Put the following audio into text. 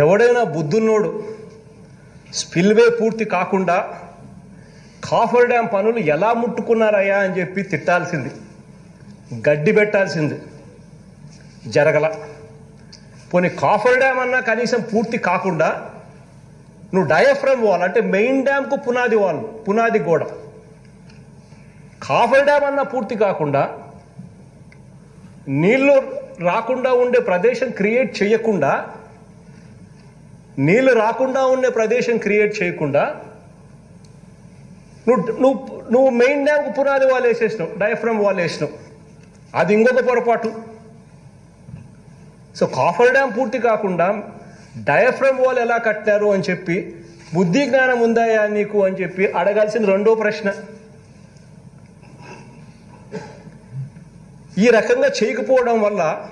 ఎవడైనా బుద్ధున్నోడు స్పిల్వే పూర్తి కాకుండా కాఫర్ డ్యామ్ పనులు ఎలా ముట్టుకున్నారయ్యా అని చెప్పి తిట్టాల్సింది. గడ్డి పెట్టాల్సింది. జరగల. పోనీ కాఫర్ డ్యామ్ అన్నా కనీసం పూర్తి కాకుండా నువ్వు డయాఫ్రమ్ వాల్ అంటే మెయిన్ డ్యామ్కు పునాది వాల్ పునాది గోడ. కాఫర్ డ్యామ్ అన్నా పూర్తి కాకుండా నీళ్ళు రాకుండా ఉండే ప్రదేశం క్రియేట్ చేయకుండా నీళ్ళు రాకుండా ఉండే ప్రదేశం క్రియేట్ చేయకుండా నువ్వు నువ్వు నువ్వు మెయిన్ డ్యామ్ పునాది వాల్ వేసేసినావు డయాఫ్రమ్ వాల్ వేసినావు. అది ఇంకొక పొరపాటు. సో కాఫర్ డ్యామ్ పూర్తి కాకుండా డయాఫ్రమ్ వాల్ ఎలా కట్టారు అని చెప్పి బుద్ధి జ్ఞానం ఉందాయా నీకు అని చెప్పి అడగాల్సిన రెండో ప్రశ్న. ఈ రకంగా చేయకపోవడం వల్ల